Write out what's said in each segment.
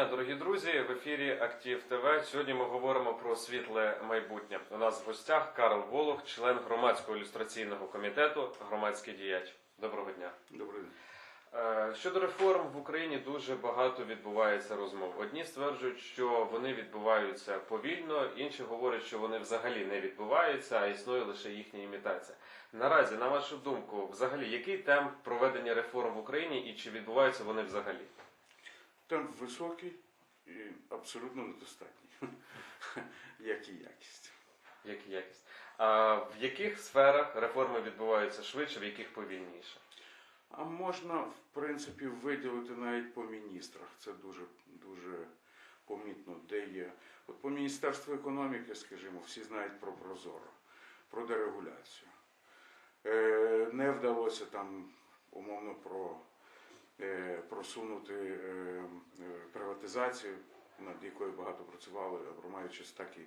дня, дорогі друзі. В ефірі Актив ТВ. Сьогодні ми говоримо про світле майбутнє. У нас в гостях Карл Волох, член громадського ілюстраційного комітету, громадський діяч. Доброго дня. Добрий день. Е, Щодо реформ в Україні дуже багато відбувається розмов. Одні стверджують, що вони відбуваються повільно, інші говорять, що вони взагалі не відбуваються, а існує лише їхня імітація. Наразі, на вашу думку, взагалі, який темп проведення реформ в Україні і чи відбуваються вони взагалі? Темп високий і абсолютно недостатній, як і якість. Як і якість? А в яких сферах реформи відбуваються швидше, в яких повільніше? А можна, в принципі, виділити навіть по міністрах. Це дуже, дуже помітно, де є. От по Міністерству економіки, скажімо, всі знають про Прозоро, про дерегуляцію. Е, не вдалося там, умовно, про, просунути е, е, приватизацію, над якою багато працювали, Абромавичус так і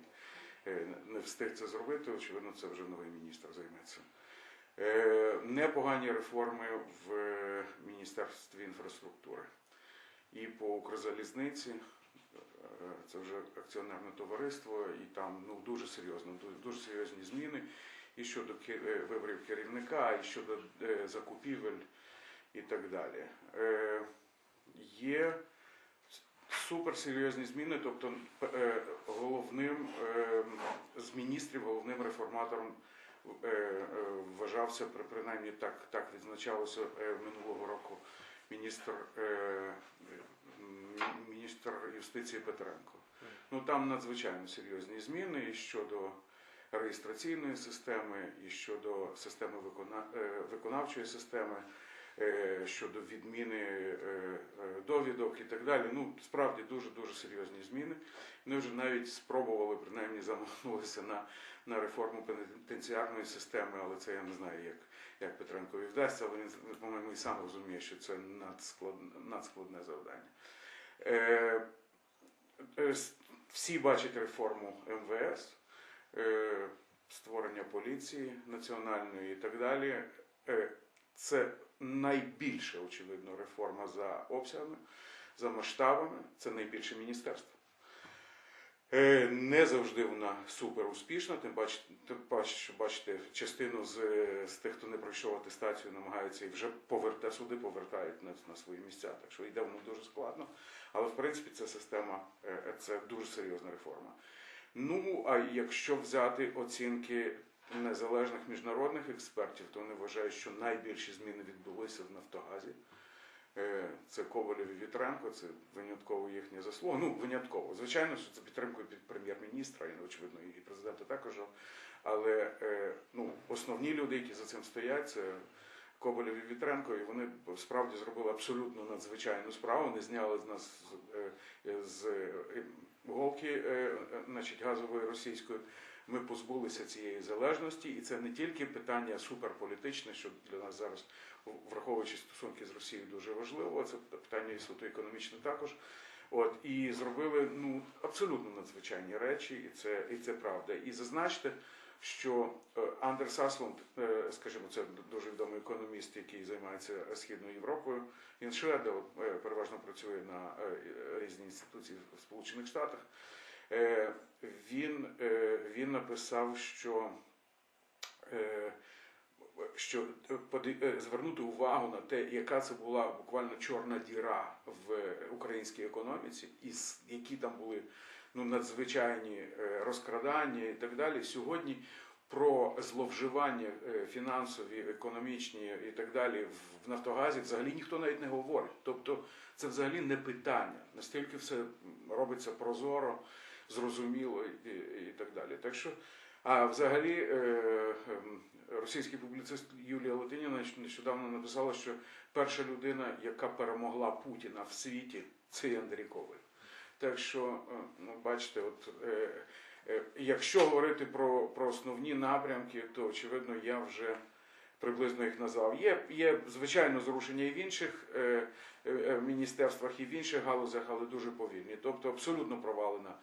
е, не встиг це зробити. Очевидно, це вже новий міністр займеться. Е, Непогані реформи в е, Міністерстві інфраструктури. І по Укрзалізниці, е, це вже акціонерне товариство, і там ну, дуже серйозно, дуже, серйозні зміни і щодо е, виборів керівника, і щодо е, закупівель і так далі. Е, Є суперсерйозні зміни, тобто е, головним е, з міністрів, головним реформатором вважався, при- принаймні так, так відзначалося минулого року міністр, міністр юстиції Петренко. Ну там надзвичайно серйозні зміни і щодо реєстраційної системи, і щодо системи викона- е, виконавчої системи, щодо відміни е, е, довідок і так далі. Ну справді дуже дуже серйозні зміни. Вони вже навіть спробували принаймні замахнулися на, на реформу пенітенціарної системи, але це я не знаю, як, як Петренкові вдасться, але він, по-моєму, і сам розуміє, що це надсклад, надскладне завдання. Е, е, всі бачать реформу МВС, е, створення поліції національної і так далі. Е, це найбільша, очевидно, реформа за обсягами, за масштабами, це найбільше міністерство. Е, Не завжди вона супер успішна, тим паче, тим бачите, частину з, з тих, хто не пройшов атестацію, намагаються і вже поверта, суди повертають на, на свої місця. Так що йде воно дуже складно. Але в принципі ця система е, це дуже серйозна реформа. Ну а якщо взяти оцінки незалежних міжнародних експертів, то вони вважають, що найбільші зміни відбулися в Нафтогазі. Е, Це Ковалєв і Вітренко, це винятково їхня заслуга. Ну, винятково. Звичайно, що це підтримкою під прем'єр-міністра, і очевидно, і президента також. Але е, ну, основні люди, які за цим стоять, це Коболєв і Вітренко, і вони справді зробили абсолютно надзвичайну справу. Вони зняли з нас з, е, з голки значить, газової російської. Ми позбулися цієї залежності, і це не тільки питання суперполітичне, що для нас зараз, враховуючи стосунки з Росією, дуже важливо. Це питання і суто економічне також. От і зробили ну абсолютно надзвичайні речі, і це і це правда. І зазначте, що е, Андерс Аслунд, е, скажімо, це дуже відомий економіст, який займається східною Європою. Він швед, але е, переважно працює на різні інституції в Сполучених Штатах. Е, Він, е, він написав, що, е, що звернути увагу на те, яка це була буквально чорна діра в українській економіці, і які там були ну, надзвичайні розкрадання і так далі. Сьогодні про зловживання фінансові, економічні і так далі в Нафтогазі взагалі ніхто навіть не говорить. Тобто це взагалі не питання. Настільки все робиться прозоро, зрозуміло і, і так далі. Так що, а взагалі, е, ем, російський публіцист Юлія Латиніна нещодавно написала, що перша людина, яка перемогла Путіна в світі, це Андрій Коваль. Так що, е, ну, бачите, от, е, якщо говорити про, про основні напрямки, то очевидно я вже приблизно їх назвав. Є, є звичайно зрушення і в інших е, е, міністерствах, і в інших галузях, але дуже повільні. Тобто абсолютно провалена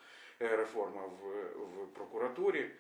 реформа в, в прокуратурі.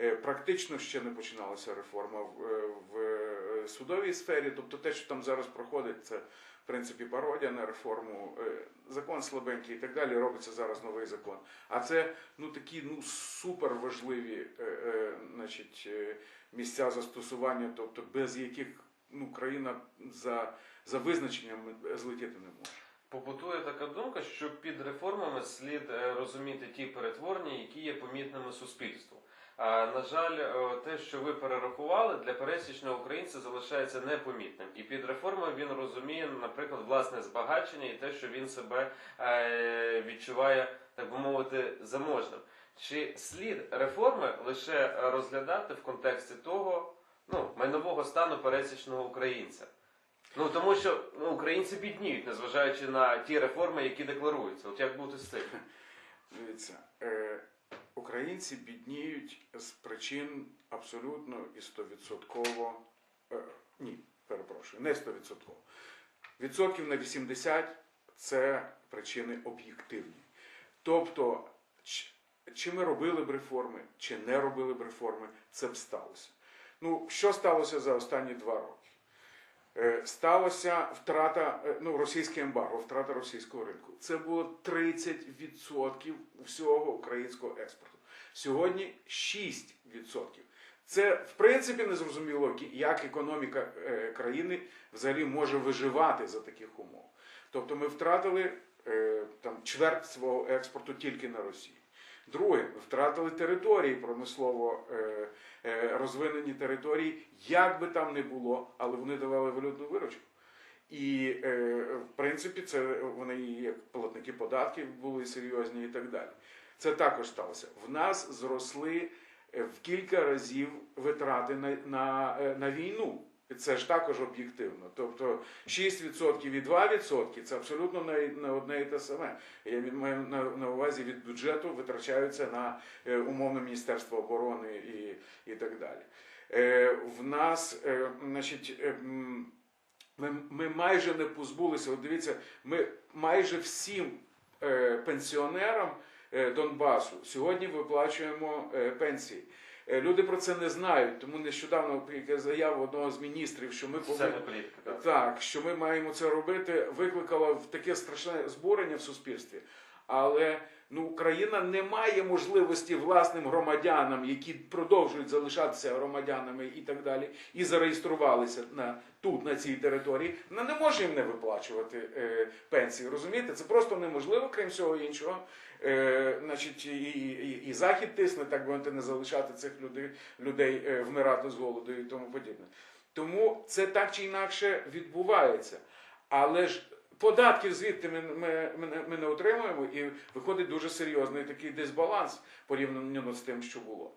Е, Практично ще не починалася реформа в, е, в е, судовій сфері. Тобто те, що там зараз проходить, це в принципі пародія на реформу. Е, Закон слабенький і так далі. Робиться зараз новий закон. А це ну такі ну супер важливі е, е, значить, е, місця застосування, тобто без яких ну країна за, за визначенням злетіти не може. Побутує така думка, що під реформами слід е, розуміти ті перетворення, які є помітними суспільству. А на жаль, е, те, що ви перерахували, для пересічного українця залишається непомітним. І під реформою він розуміє, наприклад, власне збагачення і те, що він себе е, відчуває, так би мовити, заможним. Чи слід реформи лише розглядати в контексті того, ну, майнового стану пересічного українця? Ну тому що ну, українці бідніють, незважаючи на ті реформи, які декларуються. От як бути з цим? Дивіться, е, українці бідніють з причин абсолютно і стовідсотково. Е, ні, перепрошую, не стовідсотково. Відсотків на 80 це причини об'єктивні. Тобто, чи ми робили б реформи, чи не робили б реформи, це б сталося. Ну, що сталося за останні два роки? Е, Сталося втрата, е, ну, російське ембарго, втрата російського ринку. Це було 30% всього українського експорту. Сьогодні 6%. Це в принципі не зрозуміло, як економіка е, країни взагалі може виживати за таких умов. Тобто ми втратили там чверть свого експорту тільки на Росію. Друге, втратили території промислово е, е, розвинені території, як би там не було, але вони давали валютну виручку. І е, в принципі, це вони як платники податків були серйозні і так далі. Це також сталося. В нас зросли в кілька разів витрати на, на, на війну. Це ж також об'єктивно. Тобто 6% і 2% це абсолютно не, не одне і те саме. Я маю на, увазі від бюджету витрачаються на е, умовно Міністерство оборони і, і так далі. Е, в нас, е, значить, ми, ми майже не позбулися. От дивіться, ми майже всім пенсіонерам Донбасу сьогодні виплачуємо пенсії. Е, Люди про це не знають, тому нещодавно заява одного з міністрів, що ми повинні так. так, що ми маємо це робити, викликало в таке страшне збурення в суспільстві. Але ну, Україна не має можливості власним громадянам, які продовжують залишатися громадянами і так далі, і зареєструвалися на тут, на цій території. Вона не може їм не виплачувати е, пенсії. Розумієте, це просто неможливо, крім всього іншого. Е, значить, і, і, і Захід тисне, так би не залишати цих людей, людей е, вмирати з голоду і тому подібне. Тому це так чи інакше відбувається. Але ж податків звідти ми, ми, ми, ми не отримуємо, і виходить дуже серйозний такий дисбаланс порівняно з тим, що було.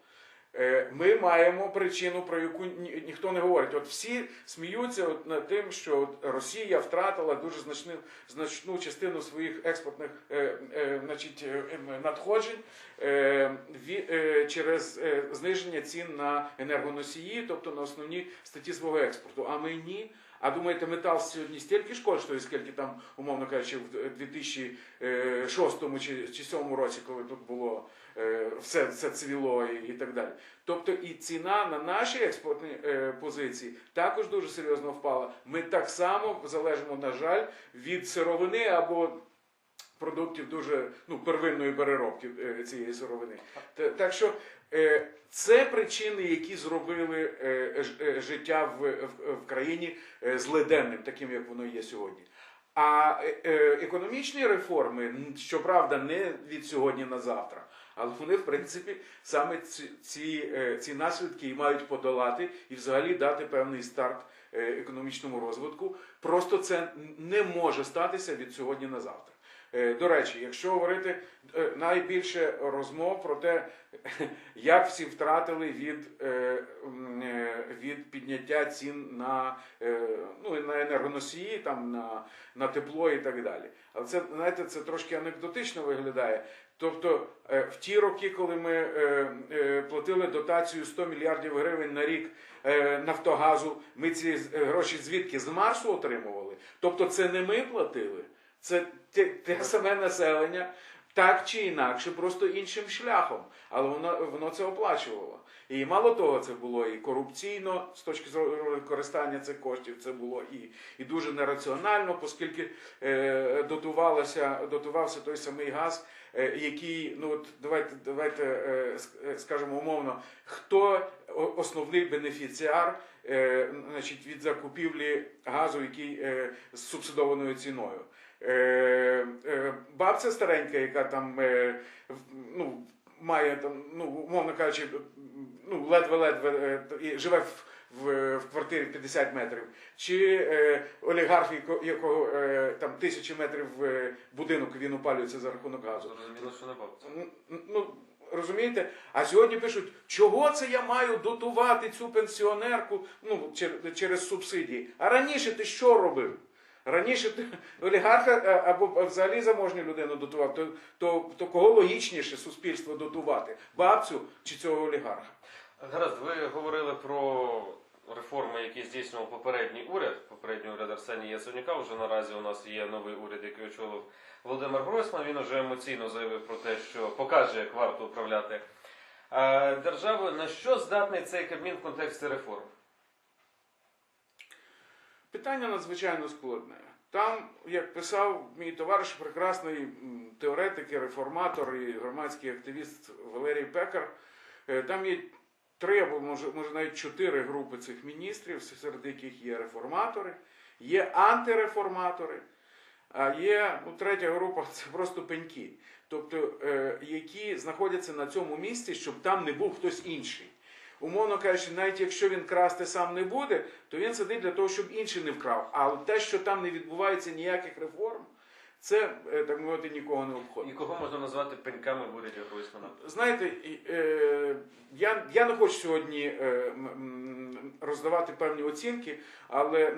Е, Ми маємо причину, про яку ні- ніхто не говорить. От всі сміються от над тим, що от Росія втратила дуже значну, значну частину своїх експортних е, е, значить, е, ем, надходжень е, е, через е, зниження цін на енергоносії, тобто на основні статті свого експорту. А ми ні. А думаєте, метал сьогодні стільки ж коштує, скільки там, умовно кажучи, в 2006 чи 2007 році, коли тут було е, все, все цвіло і, і так далі. Тобто і ціна на наші експортні е, позиції також дуже серйозно впала. Ми так само залежимо, на жаль, від сировини або продуктів дуже ну, первинної переробки е, цієї сировини. Та- Так що це причини, які зробили е, е, життя в, країні е, злиденним, таким як воно є сьогодні. А е, е, економічні реформи, щоправда, не від сьогодні на завтра, але вони, в принципі, саме ці, ці, е, наслідки і мають подолати і взагалі дати певний старт е, економічному розвитку. Просто це не може статися від сьогодні на завтра. Е, До речі, якщо говорити е, найбільше розмов про те, як всі втратили від, е, від підняття цін на, ну, на енергоносії, там, на, на тепло і так далі. Але це, знаєте, це трошки анекдотично виглядає. Тобто в ті роки, коли ми платили дотацію 100 мільярдів гривень на рік Нафтогазу, ми ці гроші звідки з Марсу отримували. Тобто це не ми платили, це те, саме населення, так чи інакше, просто іншим шляхом. Але воно, воно це оплачувало. І мало того, це було і корупційно з точки зору використання цих коштів, це було і, і дуже нераціонально, оскільки е, дотувалося, дотувався той самий газ, е, який, ну от давайте, давайте е, е, скажемо умовно, хто основний бенефіціар е, значить, від закупівлі газу, який е, з субсидованою ціною. Е, е, бабця старенька, яка там е, ну, має там, ну, умовно кажучи, ну, ледве-ледве живе в, в, в квартирі 50 метрів, чи е, олігарх, якого е, там тисячі метрів е, будинок він опалюється за рахунок газу. Зрозуміло, що не бабця. Ну, розумієте? А сьогодні пишуть, чого це я маю дотувати цю пенсіонерку ну, чер- через субсидії. А раніше ти що робив? Раніше олігарха або взагалі заможню людину дотував, то, то, то кого логічніше суспільство дотувати? Бабцю чи цього олігарха? Гаразд, ви говорили про реформи, які здійснював попередній уряд. Попередній уряд Арсенія Яценюка. Вже наразі у нас є новий уряд, який очолив Володимир Гройсман. Він уже емоційно заявив про те, що покаже, як варто управляти е, державою. На що здатний цей Кабмін в контексті реформ? Питання надзвичайно складне. Там, як писав мій товариш, прекрасний теоретик і реформатор і громадський активіст Валерій Пекар, е, там є три або може, може навіть чотири групи цих міністрів, серед яких є реформатори, є антиреформатори, а є ну, третя група це просто пеньки, тобто е, які знаходяться на цьому місці, щоб там не був хтось інший. Умовно кажучи, навіть якщо він красти сам не буде, то він сидить для того, щоб інший не вкрав. А те, що там не відбувається ніяких реформ, це е, так мовити нікого не обходить. І кого можна назвати пеньками уряді Гройсмана? Знаєте, е, я, я не хочу сьогодні е, роздавати певні оцінки, але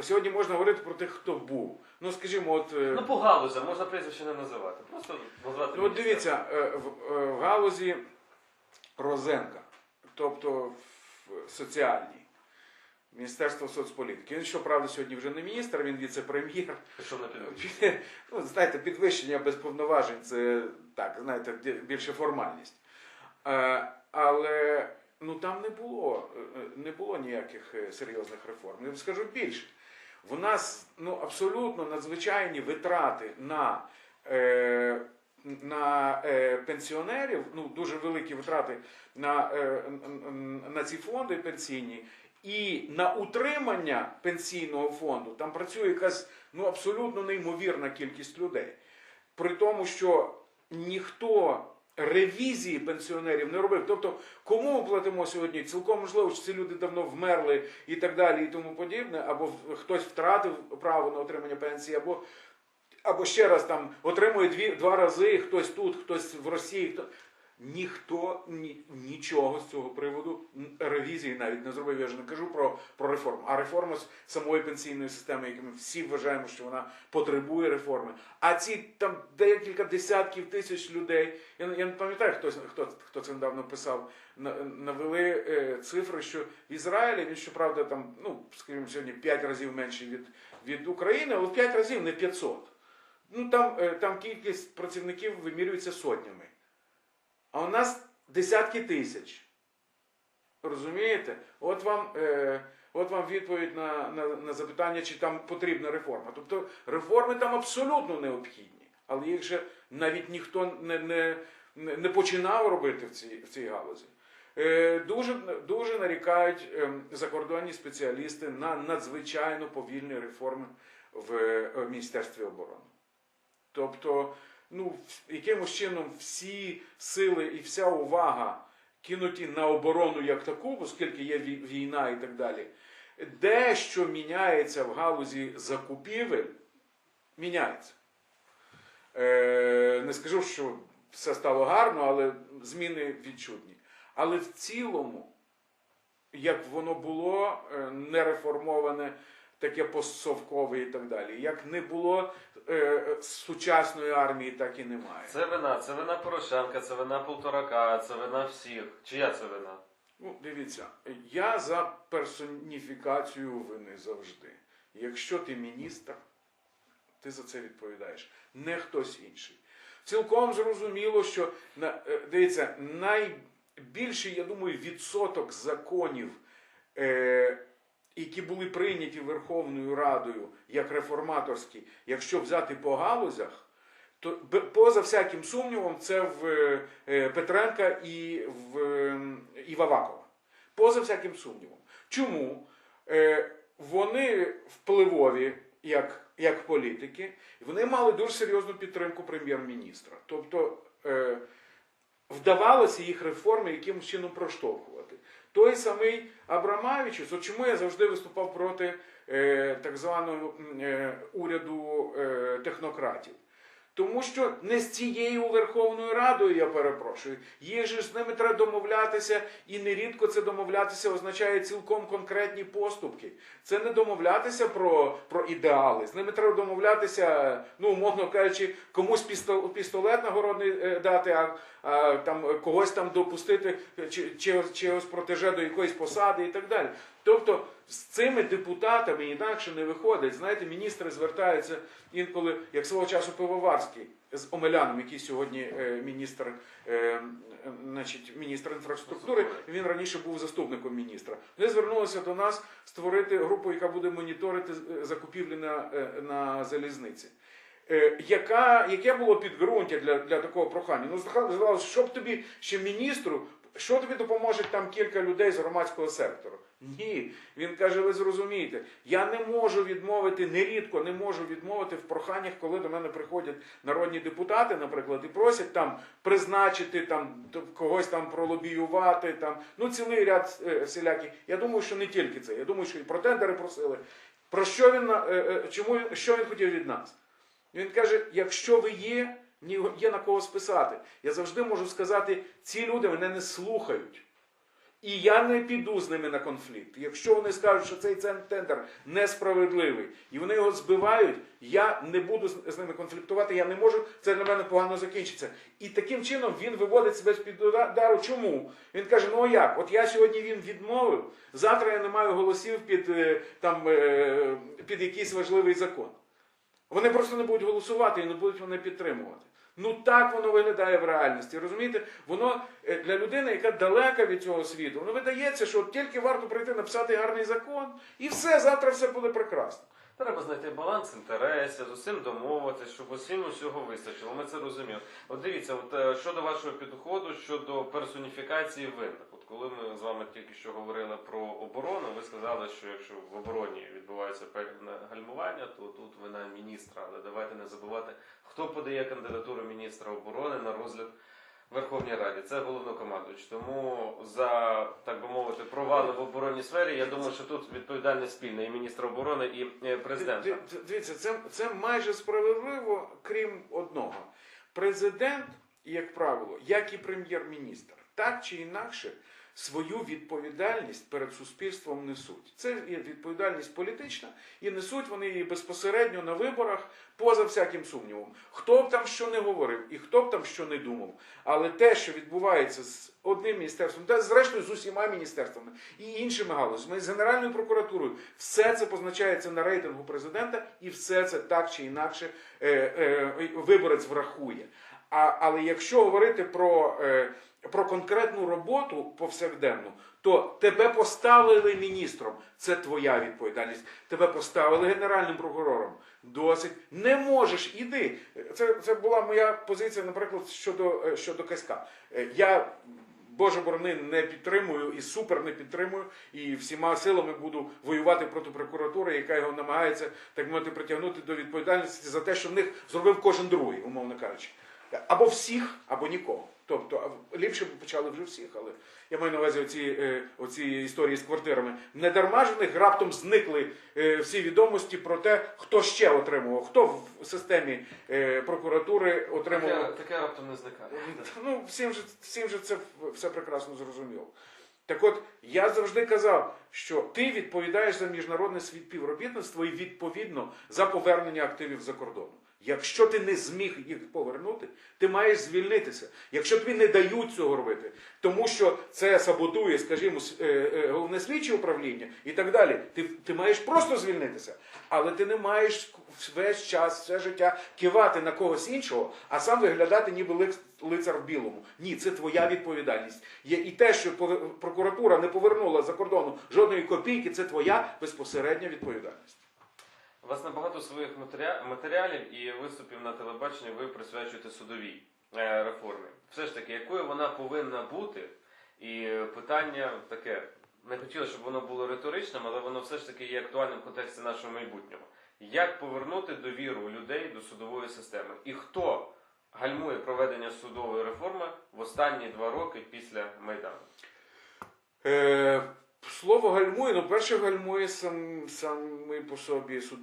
сьогодні можна говорити про тих, хто був. Ну, скажімо, от. Ну, по галузям, можна прізвище не називати. Просто назвати Ну, от дивіться, в галузі Розенка, тобто в соціальній, Міністерство соцполітики. Він, щоправда, сьогодні вже не міністр, він віце-прем'єр. Пішов на. Ну, знаєте, підвищення без повноважень це так, знаєте, більше формальність. Е, Але ну, там не було, е, не було ніяких е, серйозних реформ. Я вам скажу більше. В нас ну, абсолютно надзвичайні витрати на, на е, пенсіонерів, ну, дуже великі витрати на, е, на ці фонди пенсійні. І на утримання пенсійного фонду там працює якась ну, абсолютно неймовірна кількість людей. При тому, що ніхто ревізії пенсіонерів не робив. Тобто, кому ми платимо сьогодні? Цілком можливо, що ці люди давно вмерли і так далі, і тому подібне, або хтось втратив право на отримання пенсії, або, або ще раз там отримує дві, два рази, хтось тут, хтось в Росії. Хто... Ніхто ні, нічого з цього приводу ревізії навіть не зробив. Я ж не кажу про, про реформу, а реформа самої пенсійної системи, яку ми всі вважаємо, що вона потребує реформи. А ці там декілька десятків тисяч людей. Я, я не пам'ятаю, хто, хто, хто це недавно писав. Навели е, цифри, що в Ізраїлі він щоправда там, ну скажімо, сьогодні 5 разів менший від, від України, але в 5 разів не 500. Ну там, е, там кількість працівників вимірюється сотнями. А у нас десятки тисяч. Розумієте? От вам, е, от вам відповідь на, на, на запитання, чи там потрібна реформа. Тобто реформи там абсолютно необхідні, але їх же навіть ніхто не, не, не починав робити в цій, в цій галузі. Е, Дуже, дуже нарікають ем, закордонні спеціалісти на надзвичайно повільні реформи в е, Міністерстві оборони. Тобто, ну, якимось чином всі сили і вся увага кинуті на оборону як таку, оскільки є війна і так далі. Дещо міняється в галузі закупівель, міняється. Е, не скажу, що все стало гарно, але зміни відчутні. Але в цілому, як воно було е, не реформоване, таке постсовкове і так далі. Як не було е, сучасної армії, так і немає. Це вина, це вина Порошенка, це вина Полторака, це вина всіх. Чия це вина? Ну, дивіться, я за персоніфікацію вини завжди. Якщо ти міністр, ти за це відповідаєш, не хтось інший. цілком зрозуміло, що на- е, дивіться, найбільший, я думаю, відсоток законів, е, які були прийняті Верховною Радою як реформаторські, якщо взяти по галузях, то поза всяким сумнівом, це в е, Петренка і в е, і Вавакова. Поза всяким сумнівом. Чому? Е, Вони впливові як, як політики, вони мали дуже серйозну підтримку прем'єр-міністра. Тобто е, вдавалося їх реформи якимось чином проштовхувати. Той самий Абрамавич, от чому я завжди виступав проти е, так званого е, уряду е, технократів. Тому що не з цією Верховною Радою, я перепрошую, їх же з ними треба домовлятися, і нерідко це домовлятися означає цілком конкретні поступки. Це не домовлятися про, про ідеали. З ними треба домовлятися, ну умовно кажучи, комусь пістол, пістолет нагородний е, дати, а, а там когось там допустити е, чи, чи, чогось протеже до якоїсь посади і так далі. Тобто з цими депутатами інакше не виходить. Знаєте, міністри звертаються інколи, як свого часу Пивоварський з Омеляном, який сьогодні е, міністр, е, значить, міністр інфраструктури. Він раніше був заступником міністра. Вони звернулися до нас створити групу, яка буде моніторити е, закупівлі на, на залізниці. Яка, яке було підґрунтя для, для такого прохання? Ну, здавалося, що б тобі ще міністру, що тобі допоможе там кілька людей з громадського сектору? Ні, він каже: ви зрозумієте, я не можу відмовити, нерідко не можу відмовити в проханнях, коли до мене приходять народні депутати, наприклад, і просять там призначити там когось там пролобіювати, там ну цілий ряд е, всіляких. Я думаю, що не тільки це. Я думаю, що і про тендери просили. Про що він е, е, чому що він хотів від нас? Він каже: якщо ви є, мені є на кого списати. Я завжди можу сказати, ці люди мене не слухають. І я не піду з ними на конфлікт. Якщо вони скажуть, що цей тендер несправедливий, і вони його збивають, я не буду з з ними конфліктувати, я не можу, це для мене погано закінчиться. І таким чином він виводить себе з-під удару. Чому? Він каже: ну а як? От я сьогодні він відмовив, завтра я не маю голосів під, е, там, е, під якийсь важливий закон. Вони просто не будуть голосувати і не будуть мене підтримувати. Ну так воно виглядає в реальності. Розумієте, воно е, для людини, яка далека від цього світу, воно видається, що тільки варто прийти написати гарний закон, і все, завтра все буде прекрасно. Треба знайти баланс інтересів, з усім домовитися, щоб усім усього вистачило. Ми це розуміємо. От дивіться, от е, щодо вашого підходу, щодо персоніфікації винних. Коли ми з вами тільки що говорили про оборону, ви сказали, що якщо в обороні відбувається певне гальмування, то тут вина міністра. Але давайте не забувати, хто подає кандидатуру міністра оборони на розгляд. Верховній Раді це головнокомандуючий. Тому за так би мовити провали в оборонній сфері. Я думаю, що тут відповідальність спільна і міністра оборони, і е, президента. Ди- ди- Дивіться, це, це майже справедливо, крім одного. Президент, як правило, як і прем'єр-міністр, так чи інакше свою відповідальність перед суспільством несуть. Це є відповідальність політична, і несуть вони її безпосередньо на виборах, поза всяким сумнівом. Хто б там що не говорив і хто б там що не думав. Але те, що відбувається з одним міністерством, та зрештою з усіма міністерствами і іншими галузями, з Генеральною прокуратурою, все це позначається на рейтингу президента, і все це так чи інакше е, е, виборець врахує. А, але якщо говорити про, е, про конкретну роботу повсякденну, то тебе поставили міністром. Це твоя відповідальність. Тебе поставили генеральним прокурором. Досить не можеш іди. Це, це була моя позиція, наприклад, щодо, е, щодо Каська. Е, Я Боже борони не підтримую і супер не підтримую, і всіма силами буду воювати проти прокуратури, яка його намагається так мовити притягнути до відповідальності за те, що в них зробив кожен другий, умовно кажучи. Або всіх, або нікого. Тобто ліпше б почали вже всіх, але я маю на увазі оці, е, оці історії з квартирами. Не дарма ж в них раптом зникли е, всі відомості про те, хто ще отримував, хто в системі е, прокуратури отримував. Таке, таке раптом не зникає. Ну, всім же, всім же це все прекрасно зрозуміло. Так от, я завжди казав, що ти відповідаєш за міжнародне співробітництво і відповідно за повернення активів за кордону. Якщо ти не зміг їх повернути, ти маєш звільнитися. Якщо тобі не дають цього робити, тому що це саботує, скажімо, е, е, головне слідче управління і так далі, ти, ти маєш просто звільнитися. Але ти не маєш весь час, все життя кивати на когось іншого, а сам виглядати ніби лицар в білому. Ні, це твоя відповідальність. Є і те, що прокуратура не повернула за кордону жодної копійки, це твоя безпосередня відповідальність. У вас набагато своїх матеріалів і виступів на телебаченні ви присвячуєте судовій е, реформі. Все ж таки, якою вона повинна бути? І питання таке, не хотіли, щоб воно було риторичним, але воно все ж таки є актуальним в контексті нашого майбутнього. Як повернути довіру людей до судової системи? І хто гальмує проведення судової реформи в останні два роки після Майдану? Е, слово гальмує, ну перше гальмує сам, самий по собі суд,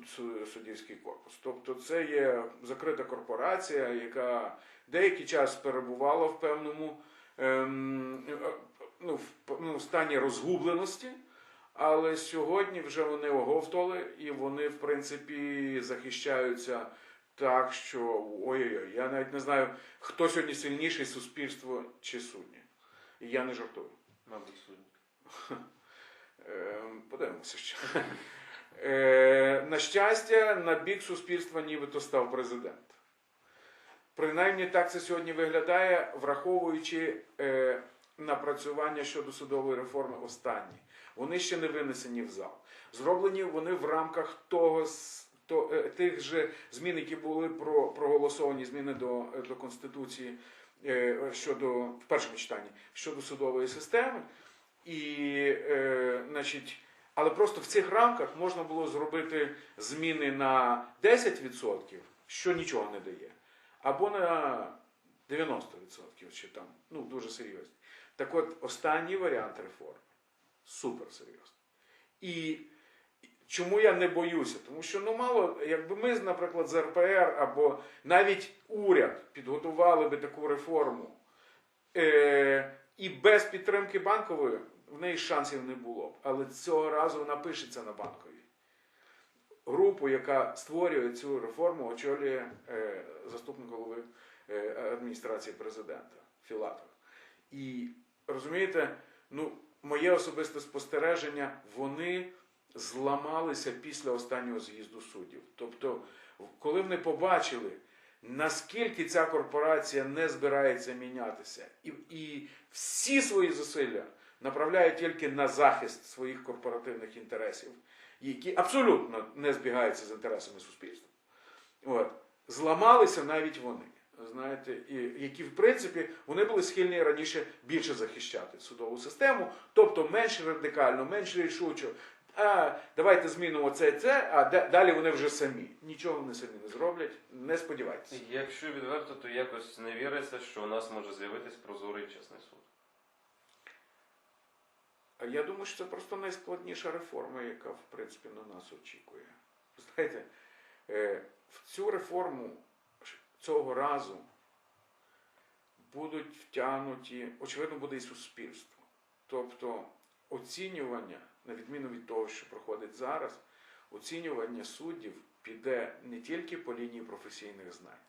суддівський корпус. Тобто це є закрита корпорація, яка деякий час перебувала в певному ем, ну, в, ну, в стані розгубленості. Але сьогодні вже вони оговтали і вони, в принципі, захищаються так, що ой-ой-ой, я навіть не знаю, хто сьогодні сильніший суспільство чи судді. І я не жартую. Мабуть, судді. Е, Подивимося ще. Е, На щастя, на бік суспільства нібито став президент. Принаймні так це сьогодні виглядає, враховуючи е, напрацювання щодо судової реформи останні. Вони ще не винесені в зал. Зроблені вони в рамках того, то, е, тих же змін, які були про, проголосовані зміни до, до Конституції щодо в першому читанні щодо судової системи. І, е, значить, але просто в цих рамках можна було зробити зміни на 10%, що нічого не дає, або на 90%, що там ну, дуже серйозні. Так от, останній варіант реформи супер серйозний. І чому я не боюся? Тому що ну мало, якби ми, наприклад, з РПР або навіть уряд підготували би таку реформу, е, і без підтримки банкової в неї шансів не було б. Але цього разу вона пишеться на банковій. Групу, яка створює цю реформу, очолює е, заступник голови е, адміністрації президента Філатов. І розумієте, ну, моє особисте спостереження, вони зламалися після останнього з'їзду суддів. Тобто, коли вони побачили, наскільки ця корпорація не збирається мінятися, і, і всі свої зусилля направляють тільки на захист своїх корпоративних інтересів, які абсолютно не збігаються з інтересами суспільства. От. Зламалися навіть вони. Знаєте, і які в принципі вони були схильні раніше більше захищати судову систему, тобто менш радикально, менш рішучо. А давайте змінимо це, це, а далі вони вже самі. Нічого вони самі не зроблять. Не сподівайтеся. Якщо відверто, то якось не віриться, що у нас може з'явитись прозорий чесний суд. Я думаю, що це просто найскладніша реформа, яка в принципі на нас очікує. Знаєте, е, в цю реформу цього разу будуть втягнуті, очевидно, буде і суспільство. Тобто оцінювання, на відміну від того, що проходить зараз, оцінювання суддів піде не тільки по лінії професійних знань.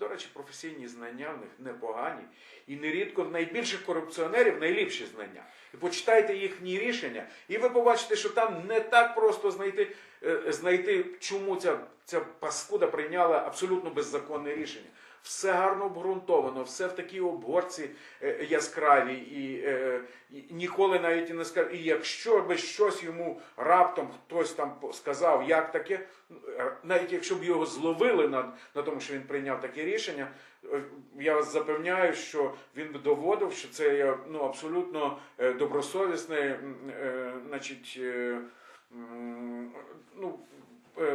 До речі, професійні знання в них непогані. І нерідко в найбільших корупціонерів найліпші знання. І почитайте їхні рішення, і ви побачите, що там не так просто знайти, е, знайти чому ця, ця паскуда прийняла абсолютно беззаконне рішення. Все гарно обґрунтовано, все в такій обгорці е, яскравій, і, е, і ніколи навіть не скаже. І якщо би щось йому раптом хтось там сказав, як таке, е, навіть якщо б його зловили на, на тому, що він прийняв таке рішення, я вас запевняю, що він би доводив, що це ну, абсолютно добросовісне, значить, ну,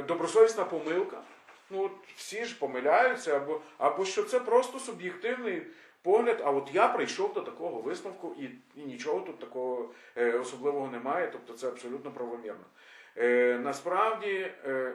добросовісна помилка. Ну, всі ж помиляються, або, або що це просто суб'єктивний погляд. А от я прийшов до такого висновку, і, і нічого тут такого е, особливого немає, тобто це абсолютно правомірно. Е, насправді, е,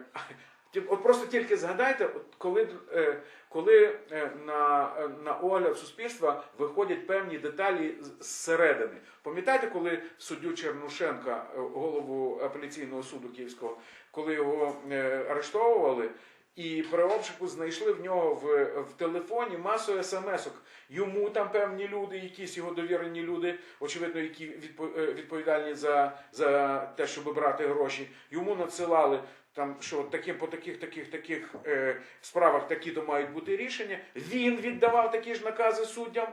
от просто тільки згадайте, от коли, е, коли е, на, на огляд суспільства виходять певні деталі зсередини. Пам'ятаєте, коли суддю Чернушенка, е, голову апеляційного суду Київського, коли його е, арештовували, І при обшуку знайшли в нього в, в телефоні масу смс-ок. Йому там певні люди, якісь його довірені люди, очевидно, які е, відповідальні за, за те, щоб брати гроші. Йому надсилали там, що таким по таких, таких, таких е, справах такі-то мають бути рішення. Він віддавав такі ж накази суддям.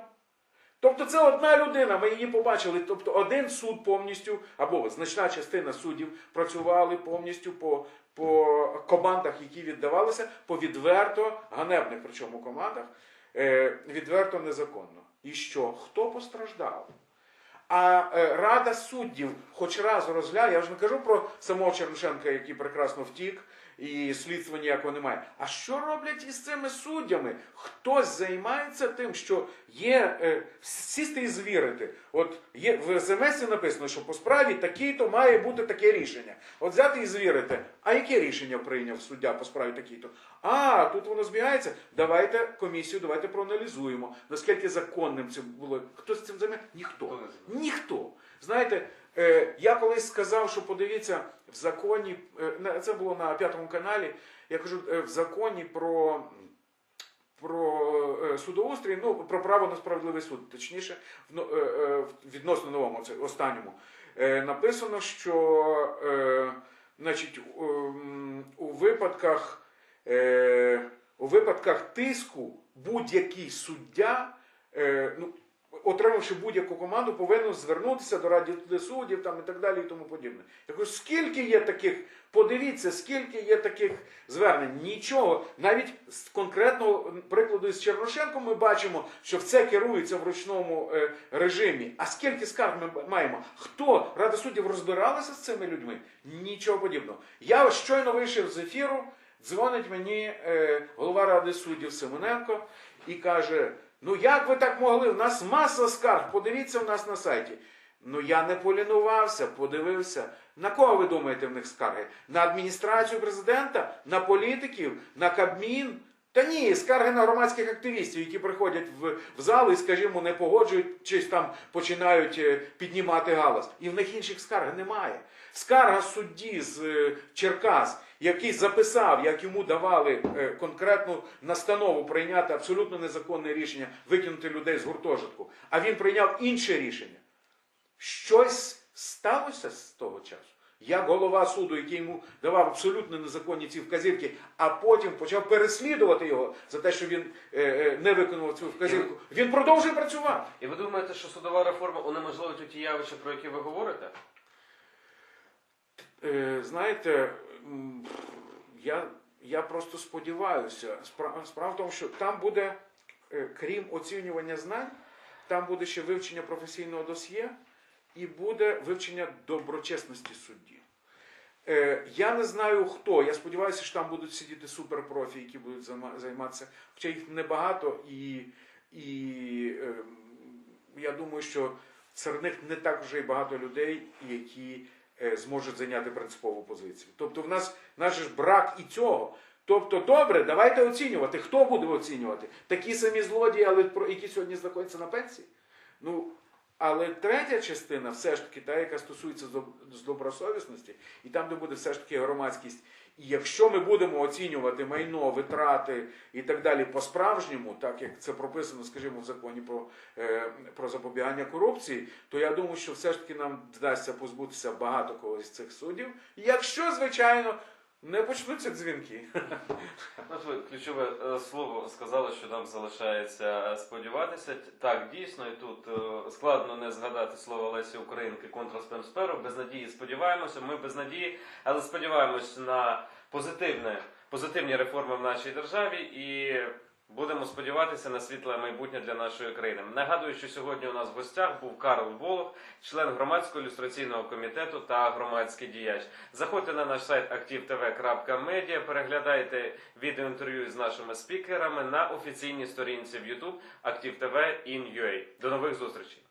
Тобто це одна людина, ми її побачили. Тобто один суд повністю, або значна частина суддів працювали повністю по, по командах, які віддавалися, по відверто ганебних, причому командах, е, відверто незаконно. І що? Хто постраждав? А е, Рада суддів хоч раз розгляне, я вже не кажу про самого Чернишенка, який прекрасно втік, і слідства ніякого немає. А що роблять із цими суддями? Хтось займається тим, що є е, сісти і звірити. От є в СМС написано, що по справі такий-то має бути таке рішення. От взяти і звірити. А яке рішення прийняв суддя по справі такий-то? А, тут воно збігається. Давайте комісію, давайте проаналізуємо. Наскільки законним це було. Хтось цим займає? Ніхто. Хто? Ніхто. Знаєте, я колись сказав, що подивіться в законі, е, це було на п'ятому каналі. Я кажу, е, в законі про, про е, судоустрій, ну про право на справедливий суд, точніше, е, е, відносно новому, це останньому, е, написано, що е, значить, у випадках. Е, у випадках тиску будь-який суддя, е, ну, отримавши будь-яку команду, повинен звернутися до ради суддів там, і так далі і тому подібне. Я кажу, скільки є таких, подивіться, скільки є таких звернень. Нічого. Навіть з конкретного прикладу з Черношенком ми бачимо, що це керується в ручному е, режимі. А скільки скарг ми маємо? Хто? Рада суддів розбиралася з цими людьми? Нічого подібного. Я щойно вийшов з ефіру. Дзвонить мені е, голова ради суддів Симоненко і каже: Ну як ви так могли? У нас маса скарг, подивіться в нас на сайті. Ну я не полінувався, подивився. На кого ви думаєте в них скарги? На адміністрацію президента, на політиків, на Кабмін? Та ні, скарги на громадських активістів, які приходять в, в зал і, скажімо, не погоджують, погоджуючись там починають е, піднімати галас. І в них інших скарг немає. Скарга судді з е, Черкас, який записав, як йому давали е, конкретну настанову прийняти абсолютно незаконне рішення, викинути людей з гуртожитку, а він прийняв інше рішення. Щось сталося з того часу. Як голова суду, який йому давав абсолютно незаконні ці вказівки, а потім почав переслідувати його за те, що він е, не виконував цю вказівку, він продовжує працювати. І ви думаєте, що судова реформа унеможливить ті явища, про які ви говорите? Е, знаєте, я, я просто сподіваюся. Справа, справа в тому, що там буде, е, крім оцінювання знань, там буде ще вивчення професійного досьє і буде вивчення доброчесності судді. Е, я не знаю хто. Я сподіваюся, що там будуть сидіти суперпрофі, які будуть займатися. Хоча їх небагато, і, і е, я думаю, що серед них не так вже й багато людей, які зможуть зайняти принципову позицію. Тобто, в нас наш ж брак і цього. Тобто, добре, давайте оцінювати. Хто буде оцінювати? Такі самі злодії, але про які сьогодні знаходяться на пенсії. Ну, але третя частина, все ж таки, та, яка стосується з- добросовісності, і там, де буде все ж таки громадськість. І якщо ми будемо оцінювати майно, витрати і так далі по-справжньому, так як це прописано, скажімо, в законі про, е, про запобігання корупції, то я думаю, що все ж таки нам вдасться позбутися багато когось з цих суддів, якщо, звичайно, не почнуться дзвінки. От ключове е, слово сказали, що нам залишається е, сподіватися. Так, дійсно, і тут е, складно не згадати слово Лесі Українки контра спемсперу. Без надії сподіваємося. Ми без надії, але сподіваємось на позитивне, позитивні реформи в нашій державі і. Будемо сподіватися на світле майбутнє для нашої країни. Нагадую, що сьогодні у нас в гостях був Карл Волох, член громадського ілюстраційного комітету та громадський діяч. Заходьте на наш сайт aktivtv.media, переглядайте відеоінтерв'ю з нашими спікерами на офіційній сторінці в YouTube ActiveTV in UA. До нових зустрічей!